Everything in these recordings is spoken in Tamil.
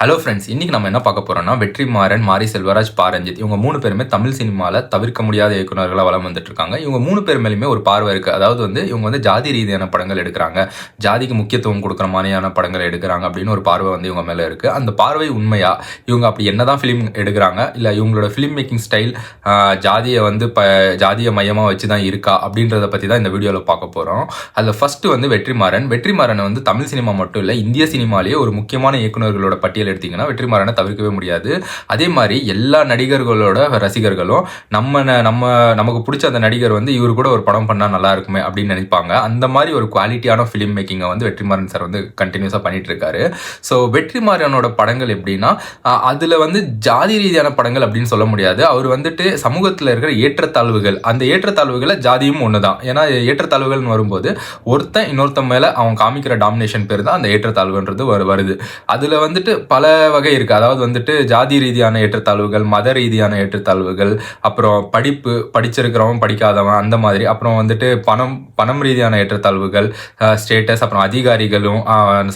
ஹலோ ஃப்ரெண்ட்ஸ் இன்னைக்கு நம்ம என்ன பார்க்க போகிறோம்னா வெற்றிமாறன் மாரி செல்வராஜ் பாரஞ்சித் இவங்க மூணு பேருமே தமிழ் சினிமாவில் தவிர்க்க முடியாத இயக்குநர்களாக வளம் வந்துட்டு இருக்காங்க இவங்க மூணு பேர் மேலேயுமே ஒரு பார்வை இருக்குது அதாவது வந்து இவங்க வந்து ஜாதி ரீதியான படங்கள் எடுக்கிறாங்க. ஜாதிக்கு முக்கியத்துவம் கொடுக்குற மாதிரியான படங்கள் எடுக்கிறாங்க அப்படின்னு ஒரு பார்வை வந்து இவங்க மேலே இருக்குது அந்த பார்வை உண்மையா? இவங்க அப்படி என்ன தான் ஃபிலிம் எடுக்கிறாங்க? இல்லை இவங்களோட ஃபிலிம் மேக்கிங் ஸ்டைல் ஜாதியை வந்து ப ஜாதியை மையமாக வச்சு தான் இருக்கா? அப்படின்றத பற்றி தான் இந்த வீடியோவில் பார்க்க போகிறோம் அதில் ஃபஸ்ட்டு வந்து வெற்றிமாறன். வெற்றிமாறன் வந்து தமிழ் சினிமா மட்டும் இல்லை இந்திய சினிமாலேயே ஒரு முக்கியமான இயக்குனர்களோட பட்டியல் எடுத்தீங்கன்னா வெற்றிமாறனை தவிர்க்கவே முடியாது. அதே மாதிரி எல்லா நடிகர்களோட ரசிகர்களும் நம்ம நம்ம நமக்கு பிடிச்ச அந்த நடிகர் வந்து இவர் கூட ஒரு படம் பண்ணால் நல்லா இருக்குமே அப்படின்னு நினைப்பாங்க. அந்த மாதிரி ஒரு குவாலிட்டியான ஃபிலிம் மேக்கிங்கை வந்து வெற்றிமாறன் சார் வந்து கண்டினியூஸாக பண்ணிட்டு இருக்காரு. ஸோ வெற்றிமாறனோட படங்கள் எப்படின்னா அதில் வந்து ஜாதி ரீதியான படங்கள் அப்படின்னு சொல்ல முடியாது. அவர் வந்துட்டு சமூகத்தில் இருக்கிற ஏற்றத்தாழ்வுகள் அந்த ஏற்றத்தாழ்வுகளை ஜாதியும் ஒன்று தான் ஏன்னா ஏற்றத்தாழ்வுகள்னு வரும்போது ஒருத்தன் இன்னொருத்தன் மேலே அவன் காமிக்கிற டாமினேஷன் பேர் தான் அந்த ஏற்றத்தாழ்வுன்றது வருது. அதில் வந்துட்டு பல வகை இருக்குது அதாவது வந்துட்டு ஜாதி ரீதியான ஏற்றத்தாழ்வுகள் மத ரீதியான ஏற்றத்தாழ்வுகள் அப்புறம் படிப்பு படிச்சிருக்கிறவன் படிக்காதவன் அந்த மாதிரி. அப்புறம் வந்துட்டு பணம் பணம் ரீதியான ஏற்றத்தாழ்வுகள் ஸ்டேட்டஸ் அப்புறம் அதிகாரிகளும்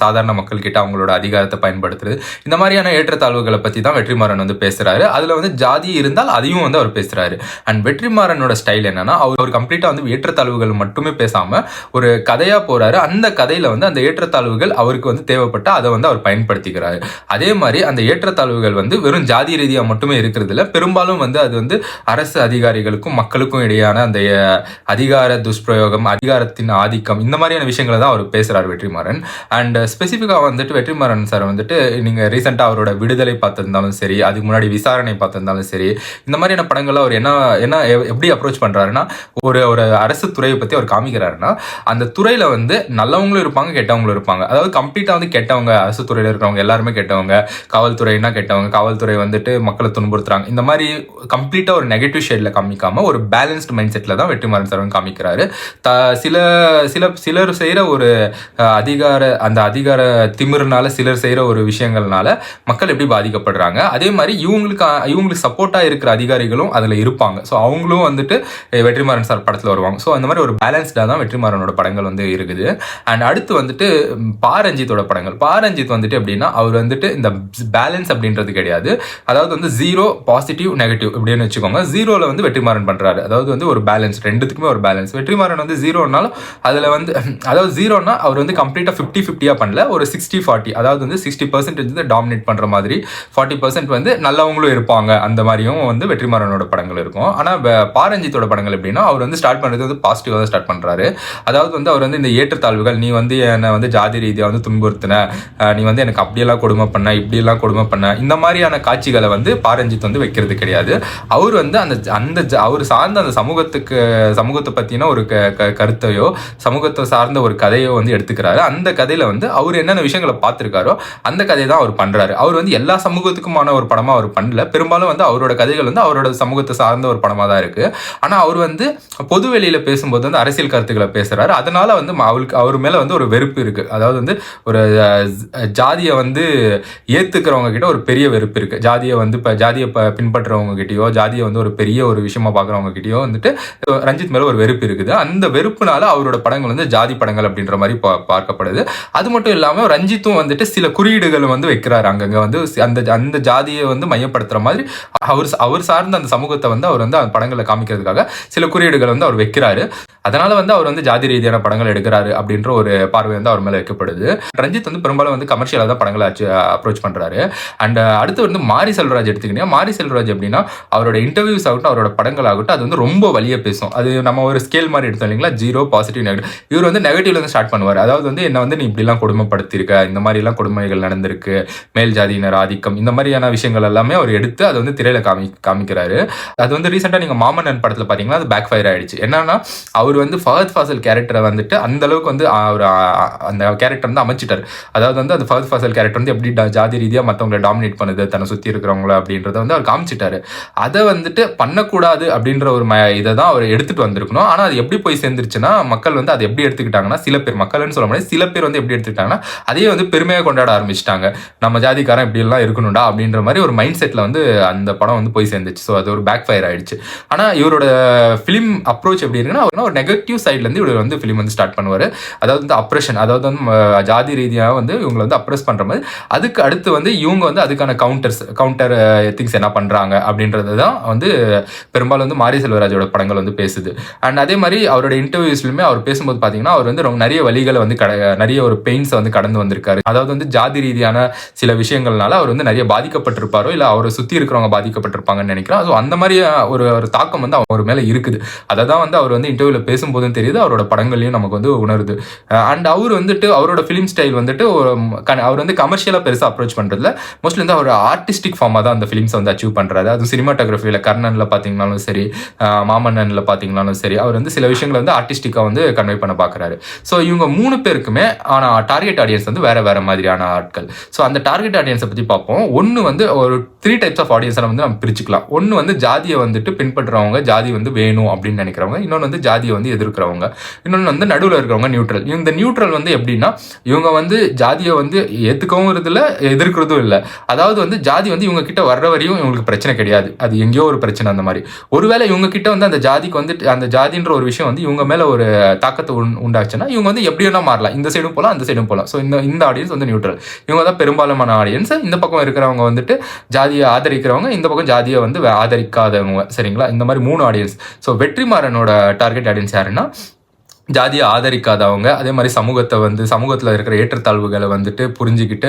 சாதாரண மக்கள்கிட்ட அவங்களோட அதிகாரத்தை பயன்படுத்துறது. இந்த மாதிரியான ஏற்றத்தாழ்வுகளை பற்றி தான் வெற்றிமாறன் வந்து பேசுகிறாரு அதில் வந்து ஜாதி இருந்தால் அதையும் வந்து அவர் பேசுகிறாரு அண்ட் வெற்றிமாறனோட ஸ்டைல் என்னன்னா அவர் அவர் வந்து ஏற்றத்தாழ்வுகள் மட்டுமே பேசாமல் ஒரு கதையாக போகிறாரு அந்த கதையில் வந்து அந்த ஏற்றத்தாழ்வுகள் அவருக்கு வந்து தேவைப்பட்ட அதை வந்து அவர் பயன்படுத்திக்கிறாரு. அதே மாதிரி அந்த ஏற்றத்தாழ்வுகள் வந்து வெறும் ஜாதி ரீதியாக மட்டுமே இருக்கிறது இல்லை பெரும்பாலும் வந்து அது வந்து அரசு அதிகாரிகளுக்கும் மக்களுக்கும் இடையான அந்த அதிகார துஷ்பிரயோகம் அதிகாரத்தின் ஆதிக்கம் இந்த மாதிரியான விஷயங்களை தான் அவர் பேசுகிறார் வெற்றிமாறன். அண்ட் ஸ்பெசிஃபிக்காக வந்துட்டு வெற்றிமாறன் சார் வந்துட்டு நீங்கள் ரீசெண்டாக அவரோட விடுதலை பார்த்துருந்தாலும் சரி அதுக்கு முன்னாடி விசாரணை பார்த்துருந்தாலும் சரி இந்த மாதிரியான படங்கள்ல அவர் என்ன என்ன எ- எப்படி அப்ரோச் பண்ணுறாருன்னா ஒரு ஒரு அரசு துறையை பற்றி அவர் காமிக்கிறாருன்னா அந்த துறையில் வந்து நல்லவங்களும் இருப்பாங்க கெட்டவங்களும் இருப்பாங்க. அதாவது கம்ப்ளீட்டாக வந்து கெட்டவங்க அரசு துறையில் இருக்கிறவங்க எல்லாருமே கெட்டவங்க. காவல்துறைனா கெட்டவங்க காவல்துறை வந்துட்டு மக்களை துன்புறுத்துறாங்க. இந்த மாதிரி கம்ப்ளீட்டாக ஒரு நெகட்டிவ் ஷேட்ல காமிக்காம ஒரு பேலன்ஸ்டு மைண்ட் செட்ல தான் வெற்றிமாறன் சார் வந்து காமிக்கிறாரு. த சில சில சிலர் செய்கிற ஒரு அதிகார அந்த அதிகார திமிருனால சிலர் செய்கிற ஒரு விஷயங்கள்னால மக்கள் எப்படி பாதிக்கப்படுறாங்க? அதே மாதிரி இவங்களுக்கு இவங்களுக்கு சப்போர்ட்டாக இருக்கிற அதிகாரிகளும் அதில் இருப்பாங்க. ஸோ அவங்களும் வந்துட்டு வெற்றிமாறன் சார் படத்தில் வருவாங்க. ஸோ அந்த மாதிரி ஒரு பேலன்ஸ்டாக தான் வெற்றிமாறனோட படங்கள் வந்து இருக்குது. அண்ட் அடுத்து வந்துட்டு பாரஞ்சித்தோட படங்கள். பாரஞ்சித் வந்துட்டு எப்படின்னா அவர் வந்துட்டு இந்த பேலன்ஸ் அப்படின்றது கிடையாது. அதாவது வந்து ஜீரோ பாசிட்டிவ் நெகட்டிவ் இப்படின்னு வச்சுக்கோங்க. ஜீரோவில் வந்து வெற்றிமாறன் பண்ணுறாரு அதாவது வந்து ஒரு பேலன்ஸ் ரெண்டுத்துக்குமே ஒரு பேலன்ஸ் வெற்றிமாறன் வந்து ஜீரோனாலும் அதில் வந்து அதாவது ஜீரோனா அவர் வந்து கம்ப்ளீட்டாக ஃபிஃப்டி ஃபிஃப்டியாக பண்ணல. ஒரு சிக்ஸ்டி ஃபார்ட்டி அதாவது வந்து சிக்ஸ்டி பர்சன்டேஜ் வந்து டாமினேட் பண்ணுற மாதிரி. ஃபார்ட்டி பர்சன்ட் வந்து நல்லவங்களும் இருப்பாங்க. அந்த மாதிரியும் வந்து வெற்றிமாறனோட படங்கள் இருக்கும். ஆனால் பாரஞ்சித்தோட படங்கள் எப்படின்னா அவர் வந்து ஸ்டார்ட் பண்ணுறது வந்து பாசிட்டிவாக தான் ஸ்டார்ட் பண்ணுறாரு அதாவது வந்து அவர் வந்து இந்த ஏற்றத்தாழ்வுகள் நீ வந்து என்னை வந்து ஜாதி ரீதியாக வந்து துன்புறுத்தின நீ வந்து எனக்கு அப்படியெல்லாம் கொடுமை பண்ண பண்ண இப்படியெல்லாம் கொடுமை பண்ண இந்த மாதிரியான காட்சிகளை வந்து பாரஞ்சித் வந்து வைக்கிறது கிடையாது. அவர் வந்து அந்த அந்த ஜ- அவர் சார்ந்த அந்த சமூகத்துக்கு சமூகத்தை பற்றின ஒரு க- க- கருத்தையோ சமூகத்தை சார்ந்த ஒரு கதையோ வந்து எடுத்துக்கிறாரு. அந்த கதையில் வந்து அவர் என்னென்ன விஷயங்களை பார்த்துருக்காரோ அந்த கதையை தான் அவர் பண்ணுறாரு அவர் வந்து எல்லா சமூகத்துக்குமான ஒரு படமாக அவர் பண்ணல. பெரும்பாலும் வந்து அவரோட கதைகள் வந்து அவரோட சமூகத்தை சார்ந்த ஒரு படமாக தான் இருக்குது ஆனால் அவர் வந்து பொது வெளியில் பேசும்போது வந்து அரசியல் கருத்துக்களை பேசுகிறாரு அதனால் வந்து அவருக்கு அவர் மேலே வந்து ஒரு வெறுப்பு இருக்குது அதாவது வந்து ஒரு ஜாதியை வந்து ஏத்துக்கிறவங்க கிட்ட ஒரு பெரிய வெறுப்பு இருக்கு. ஜாதியை வந்து இப்போ ஜாதியை ப- பின்பற்றுறவங்க கிட்டயோ ஜாதியை வந்து ஒரு பெரிய ஒரு விஷயமா பார்க்குறவங்க கிட்டயோ வந்துட்டு ரஞ்சித் மேல ஒரு வெறுப்பு இருக்குது. அந்த வெறுப்புனால அவரோட படங்கள் வந்து ஜாதி படங்கள் அப்படின்ற மாதிரி பா- பார்க்கப்படுது. அது மட்டும் இல்லாம ரஞ்சித்தும் வந்துட்டு சில குறியீடுகள் வந்து வைக்கிறாரு. அங்கங்க வந்து அந்த அந்த ஜாதியை வந்து மையப்படுத்துற மாதிரி அவர் அவர் சார்ந்த அந்த சமூகத்தை வந்து அவர் வந்து அந்த படங்களை காமிக்கிறதுக்காக சில குறியீடுகள் வந்து அவர் வைக்கிறாரு. அதனால வந்து அவர் வந்து ஜாதி ரீதியான படங்கள் எடுக்கிறாரு அப்படின்ற ஒரு பார்வை வந்து அவர் மேல வைக்கப்படுது. ரஞ்சித் வந்து பெரும்பாலும் வந்து கமர்ஷியலாக தான் படங்களை அப்ரோச் பண்ணுறாரு அண்ட் அடுத்து வந்து மாரி செல்வராஜ் எடுத்துக்கிட்டீங்கன்னா மாரி செல்வராஜ் அப்படின்னா அவரோட இன்டர்வியூஸ் ஆகட்டும் அவரோட படங்கள் ஆகட்டும் அது வந்து ரொம்ப வழியாக பேசும். அது நம்ம ஒரு ஸ்கேல் மாதிரி எடுத்தோம் இல்லைங்களா? ஜீரோ பாசிட்டிவ் நெகட்டிவ் இவர் வந்து நெகட்டிவ்ல ஸ்டார்ட் பண்ணுவார். அதாவது வந்து என்ன வந்து நீ இப்படிலாம் கொடுமைப்படுத்திருக்க இந்த மாதிரிலாம் கொடுமைகள் நடந்திருக்கு. மேல் ஜாதியினர் ஆதிக்கம். இந்த மாதிரியான விஷயங்கள் எல்லாமே அவர் எடுத்து அதை வந்து திரையில காமி காமிக்கிறாரு. அது வந்து ரீசெண்டாக நீங்கள் மாமன்னன் படத்தில் பார்த்தீங்கன்னா அது பேக் ஃபயர் ஆயிடுச்சு. என்னன்னா அவர் வந்து ஃபஹத் ஃபாசல் கேரக்டரை வந்துட்டு அந்த அளவுக்கு வந்து அவர் அந்த கேரக்டர் வந்து அமைச்சிட்டார். அதாவது வந்து அந்த ஃபஹத் ஃபாசல் கேரக்டர் வந்து எப்படி ஜாதி ரீதியாக மற்றவங்களை டாமினேட் பண்ணுது தன்னை சுற்றி இருக்கிறவங்கள அப்படின்றத வந்து அவர் காமிச்சிட்டாரு. அதை வந்துட்டு பண்ணக்கூடாது அப்படின்ற ஒரு ம இதை தான் அவர் எடுத்துகிட்டு வந்திருக்கணும். ஆனால் அது எப்படி போய் சேர்ந்துருச்சுன்னா மக்கள் வந்து அதை எப்படி எடுத்துக்கிட்டாங்கன்னா சில பேர் மக்கள்னு சொல்ல முடியாது சில பேர் வந்து எப்படி எடுத்துக்கிட்டாங்கன்னா அதையே வந்து பெருமையாக கொண்டாட ஆரம்பிச்சிட்டாங்க. நம்ம ஜாதிக்காரன் இப்படிலாம் இருக்கணும்டா அப்படின்ற மாதிரி ஒரு மைண்ட் செட்டில் வந்து அந்த படம் வந்து போய் சேர்ந்துச்சு. ஸோ அது ஒரு பேக் ஃபயர் ஆயிடுச்சு. ஆனால் இவரோட ஃபிலிம் அப்ரோச் எப்படி இருக்குன்னா ஒரு நெகட்டிவ் சைட்லேருந்து இவர் வந்து ஃபிலிம் வந்து ஸ்டார்ட் பண்ணுவார். அதாவது வந்து அப்ரெஷன் அதாவது வந்து ஜாதி ரீதியாக வந்து இவங்களை வந்து அப்ரெஸ் பண்ணுற மாதிரி அது அதுக்கு அடுத்து வந்து இவங்க வந்து அதுக்கான கவுண்டர்ஸ் கவுண்டர் திங்ஸ் என்ன பண்ணுறாங்க அப்படின்றது தான் வந்து பெரும்பாலும் வந்து மாரி செல்வராஜோட படங்கள் வந்து பேசுது. அண்ட் அதே மாதிரி அவரோட இன்டர்வியூஸ்லையுமே அவர் பேசும்போது பார்த்தீங்கன்னா அவர் வந்து ரொம்ப நிறைய வழிகளை வந்து கட நிறைய ஒரு பெயின்ஸை வந்து கடந்து வந்திருக்காரு. அதாவது வந்து ஜாதி ரீதியான சில விஷயங்கள்னால அவர் வந்து நிறைய பாதிக்கப்பட்டிருப்பாரோ இல்லை அவரை சுற்றி இருக்கிறவங்க பாதிக்கப்பட்டிருப்பாங்கன்னு நினைக்கிறோம் ஸோ அந்த மாதிரி ஒரு ஒரு தாக்கம் வந்து அவர் மேலே இருக்குது. அதை தான் வந்து அவர் வந்து இன்டர்வியூவில் பேசும்போதும் தெரியுது அவரோட படங்கள்லையும் நமக்கு வந்து உணருது. அண்ட் அவர் வந்துட்டு அவரோட ஃபிலிம் ஸ்டைல் வந்துட்டு ஒரு அவர் வந்து கமர்ஷியலாக பெருசாக அப்ரோச் பண்ணுறதுல மோஸ்ட்லி வந்து ஒரு ஆர்டிஸ்டிக் ஃபார்மாக தான் அந்த ஃபிலிம்ஸ் வந்து அச்சீவ் பண்ணுறாரு அது சினிமாட்டோகிராஃபியில் கர்ணனில் பார்த்தீங்கனாலும் சரி மாமன்னனில் பார்த்தீங்கனாலும் சரி அவர் வந்து சில விஷயங்களை வந்து ஆர்டிஸ்டிக்காக வந்து கன்வே பண்ண பார்க்குறாரு ஸோ இவங்க மூணு பேருக்குமே ஆனால் டார்கெட் ஆடியன்ஸ் வந்து வேறு வேறு மாதிரியான ஆட்கள். ஸோ அந்த டார்கெட் ஆடியன்ஸை பற்றி பார்ப்போம். ஒன்று வந்து ஒரு த்ரீ டைப்ஸ் ஆஃப் ஆடியன்ஸை வந்து நம்ம பிரிச்சுக்கலாம். ஒன்று வந்து ஜாதியை வந்துட்டு பின்பற்றுறவங்க ஜாதி வந்து வேணும் அப்படின்னு நினைக்கிறவங்க. இன்னொன்று வந்து ஜாதியை வந்து எதிர்க்கிறவங்க. இன்னொன்று வந்து நடுவில் இருக்கிறவங்க நியூட்ரல் இந்த நியூட்ரல் வந்து எப்படின்னா இவங்க வந்து ஜாதியை வந்து ஏற்றுக்கவும் இல்லை எதிர்க்கிறதும் இல்லை. அதாவது வந்து ஜாதி வந்து இவங்க கிட்ட வர்ற வரையும் இவங்களுக்கு பிரச்சனை கிடையாது. அது எங்கேயோ ஒரு பிரச்சனை அந்த மாதிரி. ஒருவேளை இவங்க கிட்ட வந்து அந்த ஜாதிக்கு வந்து அந்த ஜாதின்ற ஒரு விஷயம் வந்து இவங்க மேல ஒரு தாக்கத்தை உண்- உண்டாச்சுன்னா இவங்க வந்து எப்படி வேணா மாறலாம். இந்த சைடும் போகலாம் அந்த சைடும் போகலாம் ஸோ இந்த இந்த ஆடியன்ஸ் வந்து நியூட்ரல் இவங்க தான் பெரும்பாலான ஆடியன்ஸ் இந்த பக்கம் இருக்கிறவங்க வந்துட்டு ஜாதியை ஆதரிக்கிறவங்க இந்த பக்கம் ஜாதியை வந்து ஆதரிக்காதவங்க. சரிங்களா? இந்த மாதிரி மூணு ஆடியன்ஸ் ஸோ வெற்றிமாறனோட டார்கெட் ஆடியன்ஸ் யாருன்னா ஜாதியை ஆதரிக்காதவங்க அதே மாதிரி சமூகத்தை வந்து சமூகத்தில் இருக்கிற ஏற்றத்தாழ்வுகளை வந்துட்டு புரிஞ்சுக்கிட்டு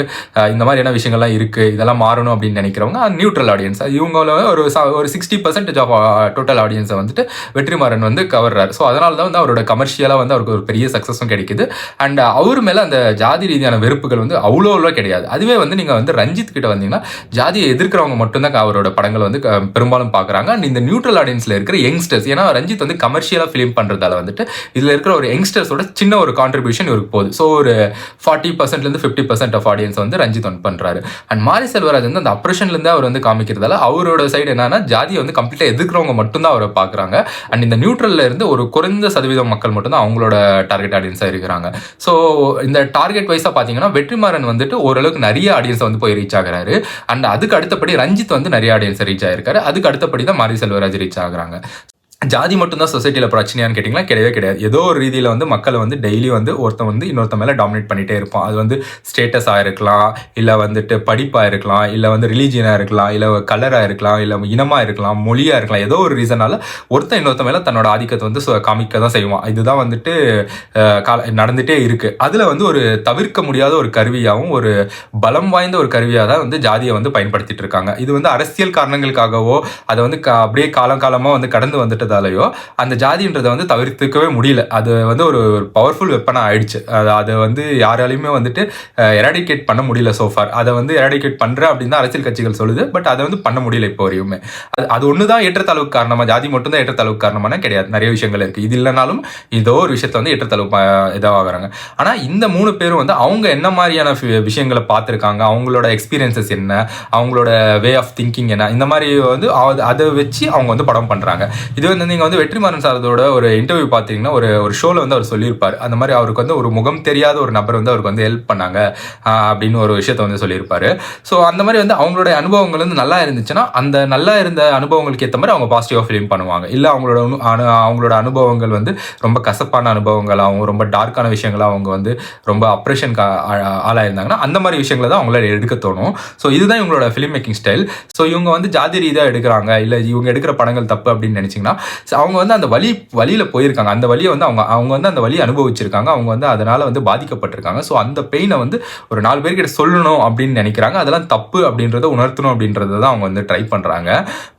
இந்த மாதிரியான விஷயங்கள்லாம் இருக்குது இதெல்லாம் மாறணும் அப்படின்னு நினைக்கிறவங்க நியூட்ரல் ஆடியன்ஸ் இவங்கள ஒரு ஒரு சிக்ஸ்டி பர்சன்டேஜ் ஆஃப் டோட்டல் ஆடியன்ஸை வந்துட்டு வெற்றிமாறன் வந்து கவர்றாரு ஸோ அதனால தான் வந்து அவரோட கமர்ஷியலாக வந்து அவருக்கு ஒரு பெரிய சக்ஸஸும் கிடைக்குது. அண்ட் அவர் மேலே அந்த ஜாதி ரீதியான வெறுப்புகள் வந்து அவ்வளோ அவ்வளோ கிடையாது. அதுவே வந்து நீங்கள் வந்து ரஞ்சித் கிட்ட வந்தீங்கன்னா ஜாதியை எதிர்க்கிறவங்க மட்டும்தான் அவரோட படங்களை வந்து பெரும்பாலும் பார்க்குறாங்க. அண்ட் இந்த நியூட்ரல் ஆடியன்ஸில் இருக்கிற யங்ஸ்டர்ஸ் ஏன்னா ரஞ்சித் வந்து கமர்ஷியலாக ஃபிலிம் பண்ணுறதால வந்துட்டு இதில் இருக்கிற ஒரு யங்ஸ்டர்ஸோட சின்ன ஒரு கான்ட்ரிபியூஷன் இவருக்கு போகுது. ஸோ ஒரு ஃபார்ட்டி பர்சன்ட்லேருந்து ஃபிஃப்டி பர்சன்ட் ஆஃப் ஆடியன்ஸ் வந்து ரஞ்சித் ஒன் பண்ணுறாரு அண்ட் மாரி செல்வராஜ் வந்து அந்த அப்ரேஷன்லேருந்து அவர் வந்து காமிக்கிறதால அவரோட சைடு என்னன்னா ஜாதியை வந்து கம்ப்ளீட்டாக எதிர்க்கிறவங்க மட்டும்தான் அவரை பார்க்குறாங்க. அண்ட் இந்த நியூட்ரலில் இருந்து ஒரு குறைந்த சதவீதம் மக்கள் மட்டும்தான் அவங்களோட டார்கெட் ஆடியன்ஸாக இருக்கிறாங்க. ஸோ இந்த டார்கெட் வைஸாக பார்த்தீங்கன்னா வெற்றிமாறன் வந்துட்டு ஓரளவுக்கு நிறைய ஆடியன்ஸை வந்து போய் ரீச் ஆகிறாரு. அண்ட் அதுக்கு அடுத்தபடி ரஞ்சித் வந்து நிறைய ஆடியன்ஸை ரீச் ஆயிருக்காரு. அதுக்கு அடுத்தபடி தான் மாரி செல்வராஜ் ரீச் ஆகுறாங்க. ஜாதி மட்டும்தான் சொசைட்டியில் பிரச்சனையான்னு கேட்டிங்கன்னா கிடையவே கிடையாது. ஏதோ ஒரு ரீதியில் வந்து மக்களை வந்து டெய்லி வந்து ஒருத்தன் வந்து இன்னொருத்த மேலே டாமினேட் பண்ணிகிட்டே இருப்பான். அது வந்து ஸ்டேட்டஸாக இருக்கலாம் இல்லை வந்துட்டு படிப்பாக இருக்கலாம் இல்லை வந்து ரிலீஜியனாக இருக்கலாம் இல்லை கலராக இருக்கலாம் இல்லை இனமாக இருக்கலாம் மொழியாக இருக்கலாம். ஏதோ ஒரு ரீசனால ஒருத்தன் இன்னொருத்த மேலே தன்னோட ஆதிக்கத்தை வந்து காமிக்க தான் செய்வான். இதுதான் வந்துட்டு கால நடந்துகிட்டே இருக்குது அதில் வந்து ஒரு தவிர்க்க முடியாத ஒரு கருவியாகவும் ஒரு பலம் வாய்ந்த ஒரு கருவியாக தான் வந்து ஜாதியை வந்து பயன்படுத்திட்டு இருக்காங்க. இது வந்து அரசியல் காரணங்களுக்காகவோ அதை வந்து அப்படியே காலம் காலமாக வந்து கடந்து வந்துட்டதாலேயோ அந்த ஜாதின்றதை வந்து தவிர்த்துக்கவே முடியல. அது வந்து ஒரு பவர்ஃபுல் வெப்பனாக ஆயிடுச்சு. அது அதை வந்து யாராலையுமே வந்துட்டு எராடிகேட் பண்ண முடியல சோஃபார் அதை வந்து எராடிகேட் பண்ணுற அப்படின்னு தான் அரசியல் கட்சிகள் சொல்லுது. பட் அதை வந்து பண்ண முடியல இப்போ வரையுமே. அது அது ஒன்று தான் ஏற்றத்தாழ்வுக்கு காரணமாக ஜாதி மட்டும் தான் ஏற்றத்தாழ்வுக்கு காரணமான கிடையாது. நிறைய விஷயங்கள் இருக்குது இது இல்லைனாலும் ஏதோ ஒரு விஷயத்த வந்து ஏற்றத்தாழ்வு இதாகிறாங்க ஆனால் இந்த மூணு பேரும் வந்து அவங்க என்ன மாதிரியான விஷயங்களை பார்த்துருக்காங்க? அவங்களோட எக்ஸ்பீரியன்சஸ் என்ன? அவங்களோட வே ஆஃப் திங்கிங் என்ன? இந்த மாதிரி வந்து அதை வச்சு அவங்க வந்து படம் பண்ணுறாங்க இது அண்ட் நீங்கள் வந்து வெற்றிமாறன் சாரதோட ஒரு இன்டர்வியூ பார்த்தீங்கன்னா ஒரு ஒரு ஷோவில் வந்து அவர் சொல்லியிருப்பார். அந்த மாதிரி அவருக்கு வந்து ஒரு முகம் தெரியாத ஒரு நபர் வந்து அவருக்கு வந்து ஹெல்ப் பண்ணாங்க அப்படின்னு ஒரு விஷயத்த வந்து சொல்லியிருப்பார். ஸோ அந்த மாதிரி வந்து அவங்களோட அனுபவங்கள் வந்து நல்லா இருந்துச்சுன்னா அந்த நல்லா இருந்த அனுபவங்களுக்கு ஏற்ற மாதிரி அவங்க பாசிட்டிவாக ஃபிலிம் பண்ணுவாங்க. இல்லை அவங்களோட அனு- அவங்களோட அனுபவங்கள் வந்து ரொம்ப கசப்பான அனுபவங்களாகவும் ரொம்ப டார்க்கான விஷயங்களாக அவங்க வந்து ரொம்ப அப்ரேஷனுக்கு ஆளாயிருந்தாங்கன்னா அந்த மாதிரி விஷயங்களை தான் அவங்கள எடுக்க தோணும். ஸோ இதுதான் இவங்களோட ஃபிலிம் மேக்கிங் ஸ்டைல் ஸோ இவங்க வந்து ஜாதி ரீதியாக எடுக்கிறாங்க இல்லை இவங்க எடுக்கிற படங்கள் தப்பு அப்படின்னு நினச்சிங்கன்னா அவங்க வந்து அந்த வழி வழியில் போயிருக்காங்க. அந்த வழியை வந்து அவங்க அவங்க வந்து அந்த வழியை அனுபவிச்சிருக்காங்க. அவங்க வந்து அதனால் வந்து பாதிக்கப்பட்டிருக்காங்க. ஸோ அந்த பெயினை வந்து ஒரு நாலு பேர்கிட்ட சொல்லணும் அப்படின்னு நினைக்கிறாங்க. அதெல்லாம் தப்பு அப்படின்றத உணர்த்தணும் அப்படின்றத தான் அவங்க வந்து ட்ரை பண்ணுறாங்க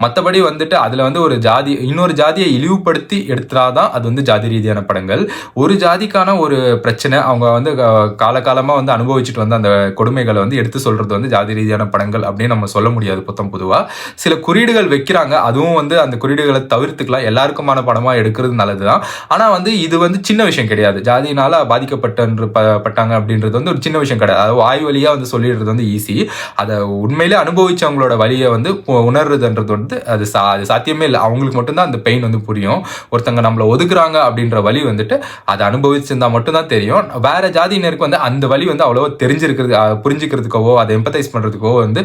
மற்றபடி வந்துட்டு அதில் வந்து ஒரு ஜாதி இன்னொரு ஜாதியை இழிவுபடுத்தி எடுத்தாதான் அது வந்து ஜாதி ரீதியான படங்கள். ஒரு ஜாதிக்கான ஒரு பிரச்சனை அவங்க வந்து க- காலகாலமாக வந்து அனுபவிச்சுட்டு வந்து அந்த கொடுமைகளை வந்து எடுத்து சொல்கிறது வந்து ஜாதி ரீதியான படங்கள் அப்படின்னு நம்ம சொல்ல முடியாது புத்தம் பொதுவாக சில குறியீடுகள் வைக்கிறாங்க. அதுவும் வந்து அந்த குறியீடுகளை தவிர்த்துக்கலாம். எல்லாருக்குமான படமாக எடுக்கிறது நல்லது தான் ஆனால் வந்து இது வந்து சின்ன விஷயம் கிடையாது. ஜாதியினால பாதிக்கப்பட்ட ப- பட்டாங்க அப்படின்றது வந்து ஒரு சின்ன விஷயம் கிடையாது. அது வாய் வழியாக வந்து சொல்லிடுறது வந்து ஈஸி அதை உண்மையிலே அனுபவிச்சவங்களோட வழியை வந்து உணர்றதுன்றது வந்து அது சா அது சாத்தியமே இல்லை. அவங்களுக்கு மட்டும்தான் அந்த பெயின் வந்து புரியும். ஒருத்தங்க நம்மளை ஒதுக்குறாங்க அப்படின்ற வழி வந்துட்டு அதை அனுபவிச்சிருந்தா மட்டும்தான் தெரியும். வேற ஜாதியினருக்கு வந்து அந்த வழி வந்து அவ்வளோவா தெரிஞ்சிருக்கிறது புரிஞ்சுக்கிறதுக்கோவோ அதை எம்பத்தைஸ் பண்ணுறதுக்கோ வந்து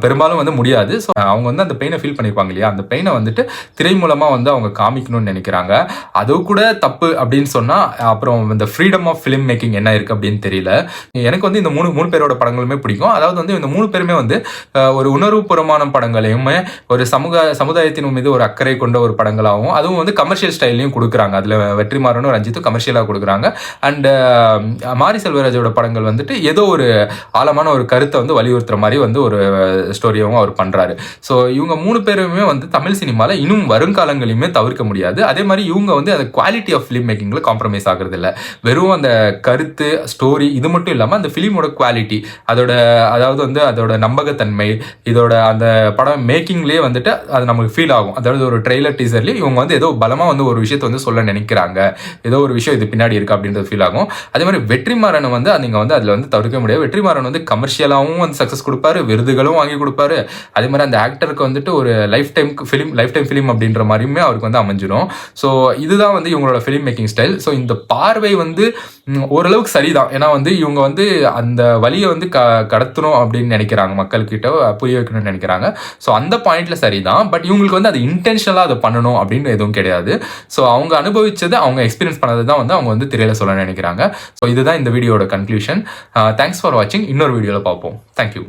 பெரும்பாலும் வந்து முடியாது. ஸோ அவங்க வந்து அந்த பெயினை ஃபீல் பண்ணியிருப்பாங்க இல்லையா? அந்த பெயினை வந்துட்டு திரை மூலமாக வந்து வந்து அவங்க காமிக்கணும்னு நினைக்கிறாங்க. அது கூட தப்பு அப்படின்னு சொன்னால் அப்புறம் இந்த ஃப்ரீடம் ஆஃப் ஃபிலிம் மேக்கிங் என்ன இருக்குது அப்படின்னு தெரியல. எனக்கு வந்து இந்த மூணு மூணு பேரோட படங்களுமே பிடிக்கும். அதாவது வந்து இந்த மூணு பேருமே வந்து ஒரு ஒரு உணர்வுபூர்வமான படங்களையுமே ஒரு சமூக சமுதாயத்தின் மீது ஒரு அக்கறை கொண்ட ஒரு படங்களாகவும் அதுவும் வந்து கமர்ஷியல் ஸ்டைல்லையும் கொடுக்குறாங்க. அதில் வெற்றிமாறனும் ரஞ்சித்தும் கமர்ஷியலாக கொடுக்குறாங்க. அண்டு மாரி செல்வராஜோட படங்கள் வந்துட்டு ஏதோ ஒரு ஆழமான ஒரு கருத்தை வந்து வலியுறுத்துற மாதிரி வந்து ஒரு ஸ்டோரியாகவும் அவர் பண்ணுறாரு ஸோ இவங்க மூணு பேருமே வந்து தமிழ் சினிமாவில் இன்னும் வருங்காலங்களையும் தவிர்க்க முடியாது. அதே மாதிரி இவங்க வந்து அந்த குவாலிட்டி ஆஃப் ஃபிலிம் மேக்கிங்கில் காம்ப்ரமைஸ் ஆகிறது இல்லை. வெறும் அந்த கருத்து ஸ்டோரி இது மட்டும் இல்லாமல் அந்த ஃபிலிமோட குவாலிட்டி அதோட அதாவது வந்து அதோட நம்பகத்தன்மை இதோட அந்த படம் மேக்கிங்லேயே வந்துட்டு அது நமக்கு ஃபீல் ஆகும். அதாவது ஒரு ட்ரெய்லர் டீசர்லேயே இவங்க வந்து ஏதோ பலமாக வந்து ஒரு விஷயத்தை வந்து சொல்ல நினைக்கிறாங்க. ஏதோ ஒரு விஷயம் இது பின்னாடி இருக்கு அப்படின்றது ஃபீல் ஆகும். அதே மாதிரி வெற்றிமாறன் வந்து நீங்கள் வந்து அதில் வந்து தவிர்க்க முடியாது. வெற்றிமாறன் வந்து கமர்ஷியலாகவும் வந்து சக்ஸஸ் கொடுப்பாரு விருதுகளும் வாங்கி கொடுப்பாரு. அதே மாதிரி அந்த ஆக்டருக்கு வந்துட்டு ஒரு lifetime film lifetime film அப்படின்ற மாதிரியுமே அவருக்கு வந்து அமைஞ்சிடும் ஸோ இதுதான் வந்து இவங்களோட ஃபிலிம் மேக்கிங் ஸ்டைல் ஸோ இந்த பார்வை வந்து ஓரளவுக்கு சரிதான். ஏன்னா வந்து இவங்க வந்து அந்த வழியை வந்து க கடத்தணும் அப்படின்னு நினைக்கிறாங்க. மக்கள்கிட்ட புரிய வைக்கணும்னு நினைக்கிறாங்க. ஸோ அந்த பாயிண்ட்ல சரிதான். பட் இவங்களுக்கு வந்து அது இன்டென்ஷனலாக அதை பண்ணணும் அப்படின்னு எதுவும் கிடையாது. ஸோ அவங்க அனுபவிச்சது அவங்க எக்ஸ்பீரியன்ஸ் பண்ணது தான் வந்து அவங்க வந்து திரையில சொல்ல நினைக்கிறாங்க. ஸோ இதுதான் இந்த வீடியோட கன்க்ளூஷன் தேங்க்ஸ் ஃபார் வாட்சிங் இன்னொரு வீடியோவில் பார்ப்போம். தேங்க்யூ